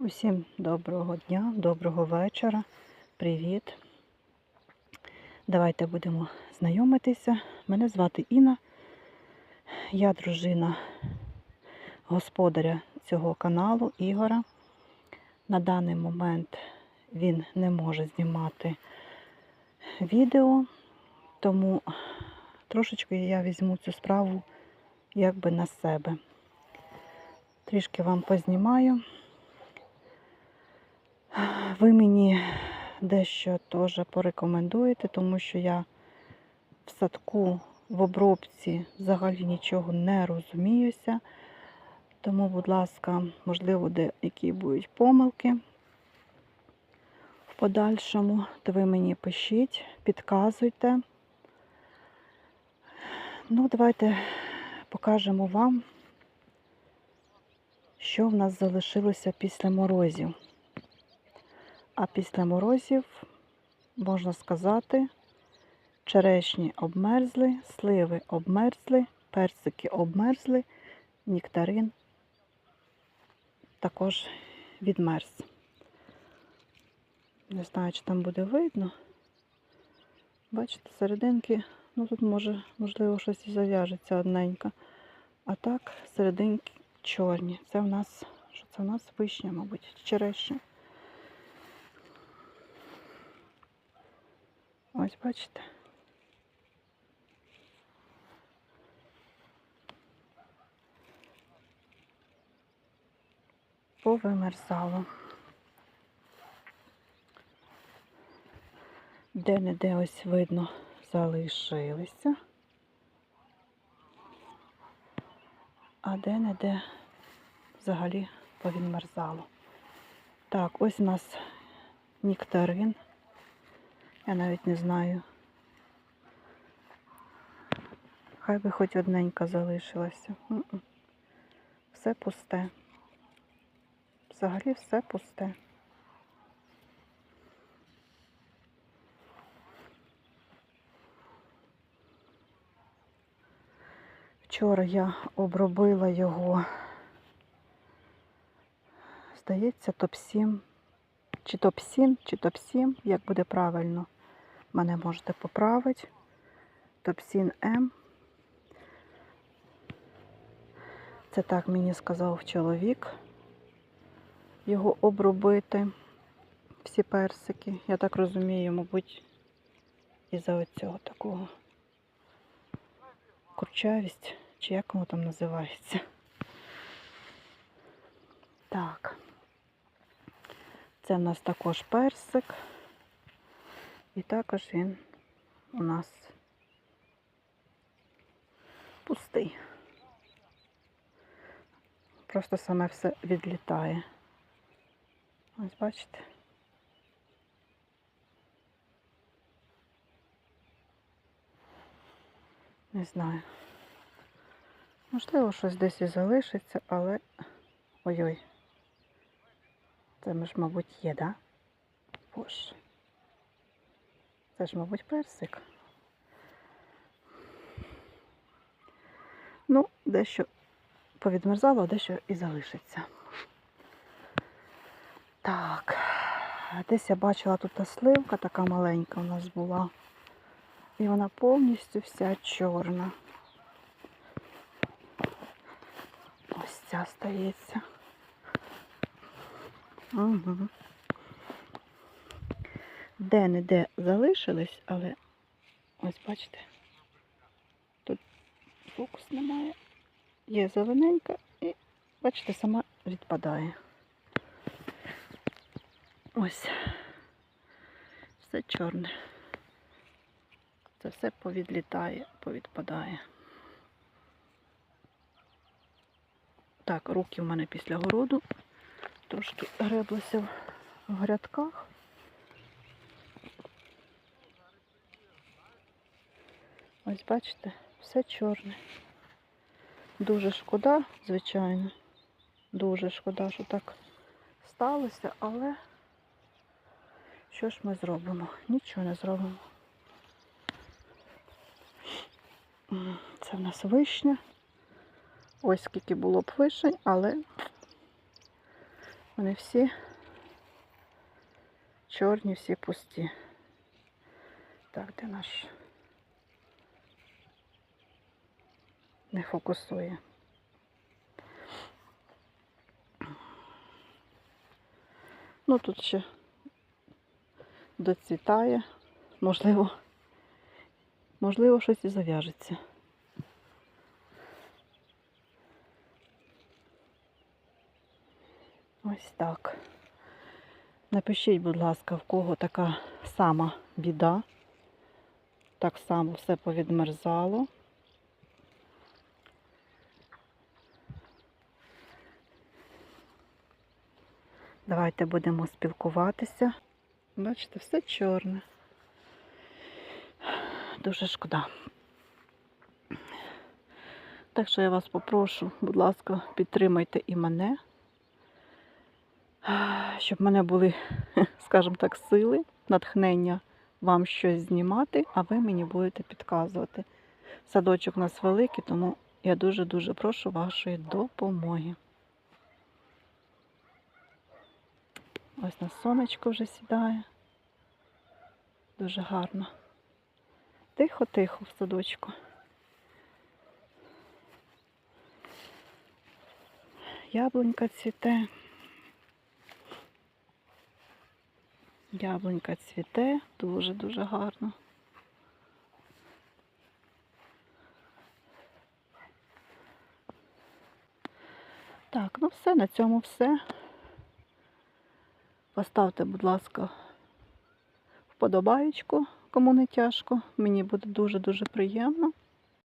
Усім доброго дня, доброго вечора. Привіт. Давайте будемо знайомитися. Мене звати Інна. Я дружина господаря цього каналу Ігора. На даний момент він не може знімати відео, тому трошечки я візьму цю справу якби на себе. Трішки вам познімаю. Ви мені дещо теж порекомендуєте, тому що я в садку, в обробці взагалі нічого не розуміюся. Тому, будь ласка, можливо, деякі будуть помилки в подальшому, то ви мені пишіть, підказуйте. Ну, давайте покажемо вам, що в нас залишилося після морозів. А після морозів, можна сказати, черешні обмерзли, сливи обмерзли, персики обмерзли, нектарин також відмерз. Не знаю, чи там буде видно. Бачите, серединки, ну тут може, можливо, щось і зав'яжеться одненько. А так, серединки чорні. Це в нас, що це в нас вишня, мабуть, черешня. Ось бачите. Повимерзало. Де-не-де ось видно залишилися. А де-не-де взагалі повідмерзало. Так, ось у нас нектарин. Я навіть не знаю. Хай би хоч одненька залишилася. Все пусте. Взагалі все пусте. Вчора я обробила його, здається, топ-7, чи топ-7, чи топ-7, як буде правильно, мене можете поправити. Топ-7 М. Це так мені сказав чоловік його обробити, всі персики. Я так розумію, мабуть, із-за оцього такого курчавість, чи як воно там називається. Так. Це в нас також персик. І також він у нас пустий. Просто саме все відлітає. Ось бачите. Не знаю. Можливо, щось десь і залишиться, але... Ой-ой. Це ж, мабуть, є, да? Боже. Це ж, мабуть, персик. Ну, дещо повідмерзало, а дещо і залишиться. Так, десь я бачила тут та сливка така маленька у нас була. І вона повністю вся чорна. Ось ця стається. Угу. Де-не-де залишились, але ось бачите, тут фокус немає. Є зелененька і, бачите, сама відпадає. Ось. Все чорне. Це все повідлітає, повідпадає. Так, руки в мене після городу. Трошки греблося в- в грядках. Ось бачите, все чорне. Дуже шкода, звичайно. Дуже шкода, що так сталося, але що ж ми зробимо? Нічого не зробимо. Це в нас вишня. Ось скільки було б вишень, але Вони всі чорні, всі пусті. Так, де наш? Не фокусує. Ну тут ще доцвітає. Можливо, можливо, щось і зав'яжеться. Ось так. Напишіть, будь ласка, в кого така сама біда. Так само все повідмерзало. Давайте будемо спілкуватися. Бачите, все чорне. Дуже шкода. Так що я вас попрошу, будь ласка, підтримайте і мене, щоб в мене були, скажімо так, сили, натхнення вам щось знімати, а ви мені будете підказувати. Садочок у нас великий, тому я дуже-дуже прошу вашої допомоги. Ось на сонечко вже сідає. Дуже гарно. Тихо-тихо в садочку. Яблунька цвіте. Яблунька цвіте, дуже-дуже гарно. Так, ну все, на цьому все. Поставте, будь ласка, вподобаєчку, кому не тяжко. Мені буде дуже-дуже приємно.